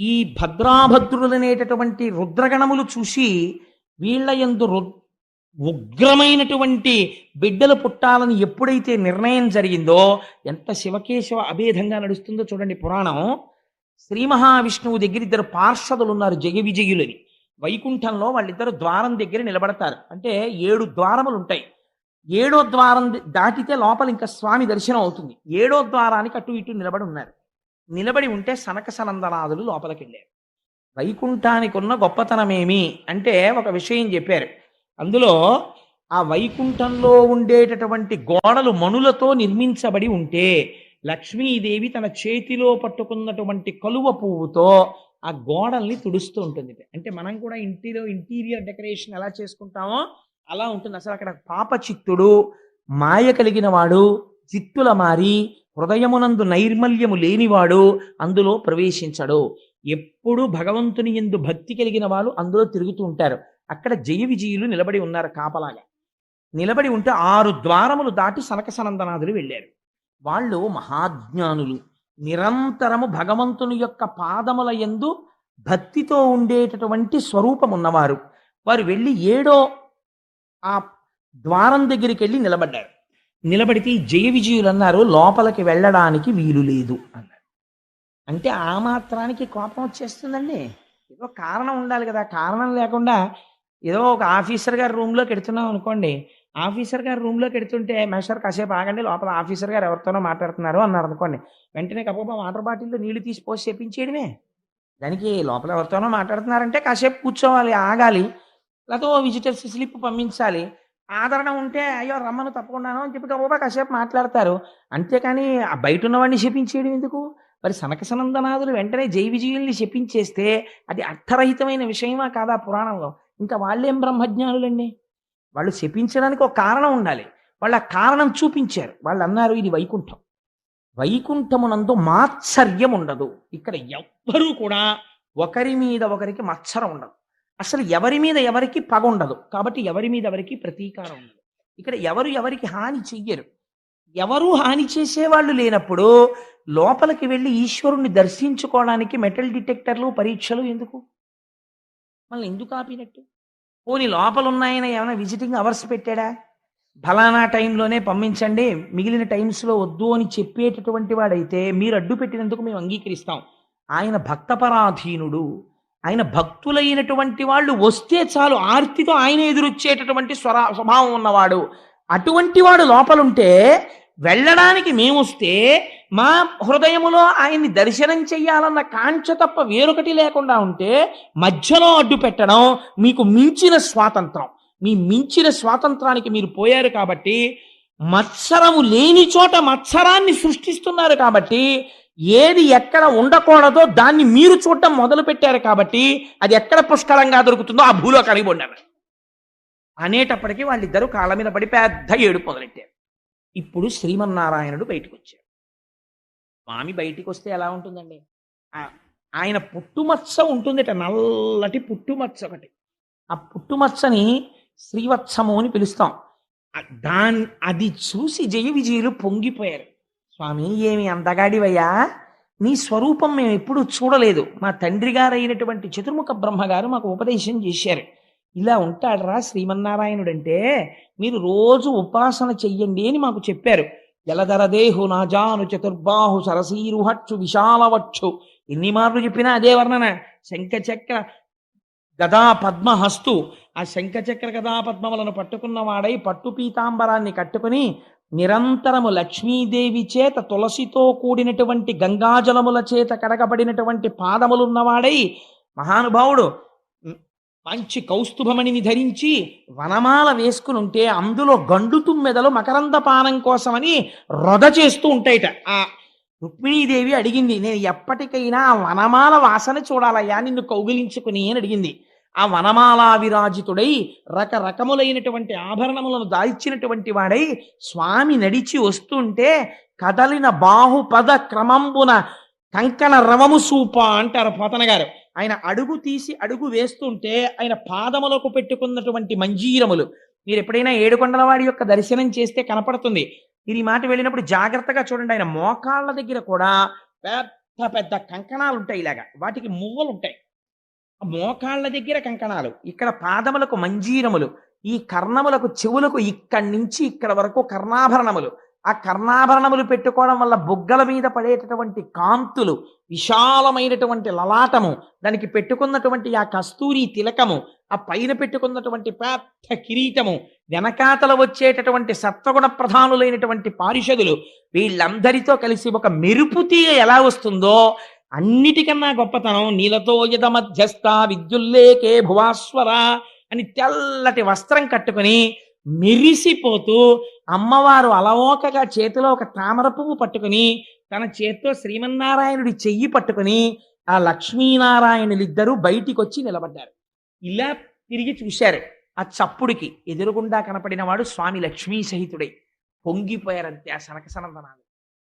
ఈ భద్రాభద్రులనేటటువంటి రుద్రగణములు చూసి వీళ్ళ ఎందు రు ఉగ్రమైనటువంటి బిడ్డలు పుట్టాలని ఎప్పుడైతే నిర్ణయం జరిగిందో ఎంత శివకేశవ అభేదంగా నడుస్తుందో చూడండి పురాణం. శ్రీ మహావిష్ణువు దగ్గర ఇద్దరు పార్షదులు ఉన్నారు జయ విజయులని. వైకుంఠంలో వాళ్ళిద్దరు ద్వారం దగ్గర నిలబడతారు. అంటే ఏడు ద్వారములు ఉంటాయి. ఏడో ద్వారం దాటితే లోపల ఇంకా స్వామి దర్శనం అవుతుంది. ఏడో ద్వారానికి అటు ఇటు నిలబడి ఉన్నారు. నిలబడి ఉంటే సనక సనందనాదులు లోపలికి వెళ్ళారు వైకుంఠానికి ఉన్న గొప్పతనమేమి అంటే ఒక విషయం చెప్పారు. అందులో ఆ వైకుంఠంలో ఉండేటటువంటి గోడలు మణులతో నిర్మించబడి ఉంటే లక్ష్మీదేవి తన చేతిలో పట్టుకున్నటువంటి కలువ పువ్వుతో ఆ గోడల్ని తుడుస్తూ ఉంటుంది. అంటే మనం కూడా ఇంటిలో ఇంటీరియర్ డెకరేషన్ ఎలా చేసుకుంటామో అలా ఉంటుంది. అసలు అక్కడ పాప చిత్తుడు మాయ కలిగిన వాడు చిత్తుల మారి హృదయమునందు నైర్మల్యము లేనివాడు అందులో ప్రవేశించడు. ఎప్పుడు భగవంతుని ఎందు భక్తి కలిగిన వాళ్ళు అందులో తిరుగుతూ ఉంటారు. అక్కడ జయ విజయులు నిలబడి ఉన్నారు కాపలాగా. నిలబడి ఉంటే ఆరు ద్వారములు దాటి సనక సనందనాథులు వెళ్ళారు. వాళ్ళు మహాజ్ఞానులు. నిరంతరము భగవంతుని యొక్క పాదముల యందు భక్తితో ఉండేటటువంటి స్వరూపం ఉన్నవారు వారు వెళ్ళి ఏడో ఆ ద్వారం దగ్గరికి వెళ్ళి నిలబడ్డారు. నిలబడితే జయ విజయులు అన్నారు లోపలికి వెళ్ళడానికి వీలు లేదు అన్నారు అంటే ఆ మాత్రానికి కోపం వచ్చేస్తుందండి. ఏదో కారణం ఉండాలి కదా. కారణం లేకుండా ఏదో ఒక ఆఫీసర్ గారి రూమ్లోకి ఎడుతున్నాం అనుకోండి. ఆఫీసర్ గారి రూమ్లోకి ఎడుతుంటే మెషర్ కాసేపు ఆగండి లోపల ఆఫీసర్ గారు ఎవరితోనో మాట్లాడుతున్నారు అన్నారు అనుకోండి. వెంటనే కప్ప వాటర్ బాటిల్లో నీళ్ళు తీసి పోసి చేపించేయడమే దానికి లోపల ఎవరితోనో మాట్లాడుతున్నారంటే కాసేపు కూర్చోవాలి ఆగాలి. లేకపోతే ఓ విజిటర్స్ స్లిప్ పంపించాలి. ఆదరణ ఉంటే అయ్యో రమ్మను తప్పకుండాను అని చెప్పి గబోబా కాసేపు మాట్లాడతారు. అంతేకాని ఆ బయట ఉన్నవాడిని శపించేయడం ఎందుకు? మరి సనక సనందనాథులు వెంటనే జై విజయుల్ని శపించేస్తే అది అర్థరహితమైన విషయమా కాదా పురాణంలో? ఇంకా వాళ్ళేం బ్రహ్మజ్ఞానులండి? వాళ్ళు శపించడానికి ఒక కారణం ఉండాలి. వాళ్ళ కారణం చూపించారు. వాళ్ళు అన్నారు ఇది వైకుంఠం. వైకుంఠమునందు మాత్సర్యం ఉండదు ఇక్కడ ఎవ్వరూ కూడా ఒకరి మీద ఒకరికి మత్సరం ఉండదు అసలు ఎవరి మీద ఎవరికి పగ ఉండదు. కాబట్టి ఎవరి మీద ఎవరికి ప్రతీకారం ఉండదు. ఇక్కడ ఎవరు ఎవరికి హాని చెయ్యరు. ఎవరు హాని చేసేవాళ్ళు లేనప్పుడు లోపలికి వెళ్ళి ఈశ్వరుణ్ణి దర్శించుకోవడానికి మెటల్ డిటెక్టర్లు పరీక్షలు ఎందుకు? మళ్ళీ ఎందుకు ఆపినట్టు? పోనీ లోపల ఉన్నాయన ఏమైనా విజిటింగ్ అవర్స్ పెట్టాడా? ఫలానా టైంలోనే పంపించండి మిగిలిన టైమ్స్లో వద్దు అని చెప్పేటటువంటి వాడైతే మీరు అడ్డు పెట్టినందుకు మేము అంగీకరిస్తాం. ఆయన భక్తపరాధీనుడు. ఆయన భక్తులైనటువంటి వాళ్ళు వస్తే చాలు ఆర్తితో ఆయన ఎదురొచ్చేటటువంటి స్వరా స్వభావం ఉన్నవాడు. అటువంటి వాడు లోపలుంటే వెళ్ళడానికి మేమొస్తే మా హృదయములో ఆయన్ని దర్శనం చెయ్యాలన్న కాంక్ష తప్ప వేరొకటి లేకుండా ఉంటే మధ్యలో అడ్డు పెట్టడం మీకు మించిన స్వాతంత్రం. మీ మించిన స్వాతంత్రానికి మీరు పోయారు కాబట్టి మత్సరము లేని చోట మత్సరాన్ని సృష్టిస్తున్నారు కాబట్టి ఏది ఎక్కడ ఉండకూడదో దాన్ని మీరు చూడటం మొదలు పెట్టారు కాబట్టి అది ఎక్కడ పుష్కలంగా దొరుకుతుందో ఆ భూలో కలిగి ఉన్నారు అనేటప్పటికీ వాళ్ళిద్దరూ కాళ్ళ మీద పడి పెద్ద ఏడు మొదలెట్టారు. ఇప్పుడు శ్రీమన్నారాయణుడు బయటకు వచ్చారు స్వామి బయటికి వస్తే ఎలా ఉంటుందండి? ఆయన పుట్టుమచ్చ ఉంటుందిట నల్లటి పుట్టుమచ్చ ఒకటి. ఆ పుట్టుమచ్చని శ్రీవత్సము అని పిలుస్తాం. దాన్ అది చూసి జయ విజయులు పొంగిపోయారు. స్వామి ఏమి అందగాడివయ్యా? నీ స్వరూపం మేము ఎప్పుడూ చూడలేదు. మా తండ్రి గారైనటువంటి చతుర్ముఖ బ్రహ్మగారు మాకు ఉపదేశం చేశారు. ఇలా ఉంటాడరా శ్రీమన్నారాయణుడు అంటే మీరు రోజు ఉపాసన చెయ్యండి అని మాకు చెప్పారు. జలధరదేహు నాజాను చతుర్బాహు సరసీరుహచ్చు విశాలవచ్చు. ఎన్ని మార్లు చెప్పినా అదే వర్ణన. శంఖచక్ర గదా పద్మహస్తు ఆ శంఖచక్ర గదా పద్మములను పట్టుకున్న వాడై పట్టు పీతాంబరాన్ని కట్టుకుని నిరంతరము లక్ష్మీదేవి చేత తులసితో కూడినటువంటి గంగాజలముల చేత కడగబడినటువంటి పాదములున్నవాడై మహానుభావుడు మంచి కౌస్తుభమణిని ధరించి వనమాల వేసుకుని ఉంటే అందులో గండు తుమ్మెదలు మకరంద పానం కోసమని రొద చేస్తూ ఉంటాయిట. ఆ రుక్మిణీదేవి అడిగింది నేను ఎప్పటికైనా వనమాల వాసన చూడాలయ్యా నిన్ను కౌగిలించుకుని అని అడిగింది. ఆ వనమాలా విరాజితుడై రకరకములైనటువంటి ఆభరణములను దాల్చినటువంటి వాడై స్వామి నడిచి వస్తుంటే కదలిన బాహుపద క్రమంబున కంకణ రవము సూప అంటారు పోతన గారు. ఆయన అడుగు తీసి అడుగు వేస్తుంటే ఆయన పాదములకు పెట్టుకున్నటువంటి మంజీరములు. మీరు ఎప్పుడైనా ఏడుకొండల వాడి యొక్క దర్శనం చేస్తే కనపడుతుంది. మీరు ఈ మాట వెళ్ళినప్పుడు జాగ్రత్తగా చూడండి. ఆయన మోకాళ్ళ దగ్గర కూడా పెద్ద పెద్ద కంకణాలు ఉంటాయి ఇలాగా. వాటికి మువ్వలు ఉంటాయి మోకాళ్ళ దగ్గర కంకణాలు ఇక్కడ పాదములకు మంజీరములు ఈ కర్ణములకు చెవులకు ఇక్కడి నుంచి ఇక్కడ వరకు కర్ణాభరణములు. ఆ కర్ణాభరణములు పెట్టుకోవడం వల్ల బుగ్గల మీద పడేటటువంటి కాంతులు విశాలమైనటువంటి లలాటము దానికి పెట్టుకున్నటువంటి ఆ కస్తూరి తిలకము ఆ పైన పెట్టుకున్నటువంటి పెద్ద కిరీటము వెనకాతల వచ్చేటటువంటి సత్వగుణ ప్రధానులైనటువంటి పారిషదులు వీళ్ళందరితో కలిసి ఒక మెరుపు తీగ ఎలా వస్తుందో అన్నిటికన్నా గొప్పతనం నీలతో యద మధ్యస్థ విద్యుల్లేకే భువాస్వర అని తెల్లటి వస్త్రం కట్టుకుని మెరిసిపోతూ అమ్మవారు అలవోకగా చేతిలో ఒక తామర పువ్వు పట్టుకుని తన చేత్తో శ్రీమన్నారాయణుడి చెయ్యి పట్టుకుని ఆ లక్ష్మీనారాయణులిద్దరూ బయటికి వచ్చి నిలబడ్డారు. ఇలా తిరిగి చూశారు. ఆ చప్పుడికి ఎదురుగుండా కనపడిన వాడు స్వామి లక్ష్మీ సహితుడై పొంగిపోయారంతే ఆ సనక సనందనాలు.